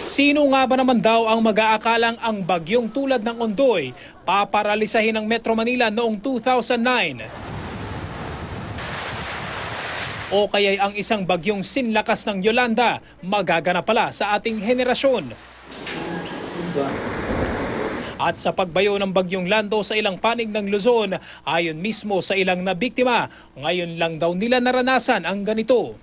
Sino nga ba naman daw ang mag-aakalang ang bagyong tulad ng Ondoy paparalisahin ng Metro Manila noong 2009? O kaya'y ang isang bagyong sinlakas ng Yolanda magaganap pala sa ating henerasyon? At sa pagbayo ng bagyong Lando sa ilang panig ng Luzon, ayon mismo sa ilang na biktima, ngayon lang daw nila naranasan ang ganito.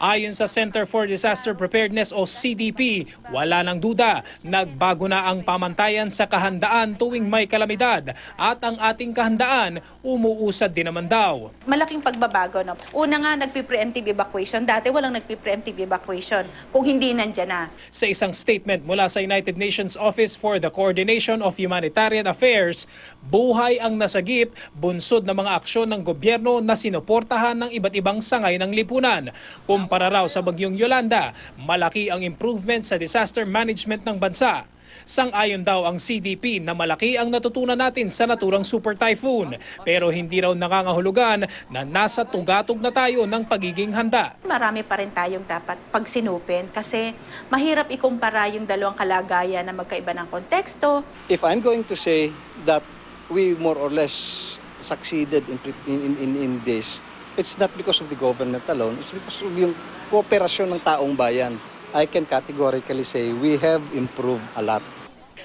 Ayon sa Center for Disaster Preparedness o CDP, wala nang duda, nagbago na ang pamantayan sa kahandaan tuwing may kalamidad at ang ating kahandaan umuusad din naman daw. malaking pagbabago. No? Una nga, nagpi-preemptive evacuation. Dati walang nagpi-preemptive evacuation kung hindi nandyan na. Sa isang statement mula sa United Nations Office for the Coordination of Humanitarian Affairs, buhay ang nasagip, bunsod ng mga aksyon ng gobyerno na sinuportahan ng iba't ibang sangay ng lipunan. Kumpara raw sa bagyong Yolanda, malaki ang improvement sa disaster management ng bansa. Sang-ayon daw ang CDP na malaki ang natutunan natin sa naturang super typhoon pero hindi raw nakangahulugan na nasa tugatog na tayo ng pagiging handa. Marami pa rin tayong dapat pagsinupin kasi mahirap ikumpara yung dalawang kalagayan na magkaiba ng konteksto. if I'm going to say that we more or less succeeded in, in, in, in this, it's not because of the government alone, it's because of yung kooperasyon ng taong bayan. I can categorically say we have improved a lot.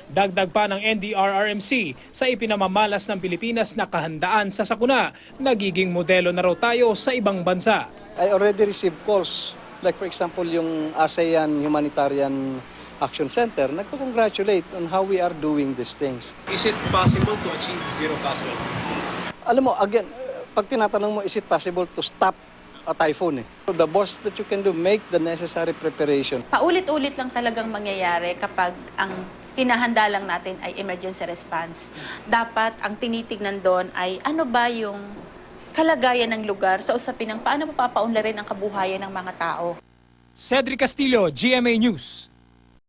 Dagdag pa ng NDRRMC sa ipinamamalas ng Pilipinas na kahandaan sa sakuna, nagiging modelo na raw tayo sa ibang bansa. I already received calls, like for example yung ASEAN Humanitarian Action Center, nagko-congratulate on how we are doing these things. Is it possible to achieve zero cost Alam mo, again, pag tinatanong mo, is it possible to stop a typhoon? Eh? So the most that you can do, make the necessary preparation. Paulit-ulit lang talagang mangyayari kapag ang hinahanda lang natin ay emergency response. Dapat ang tinitignan doon ay ano ba yung kalagayan ng lugar sa usapin ng paano mapapaunlarin ang kabuhayan ng mga tao. Cedric Castillo, GMA News.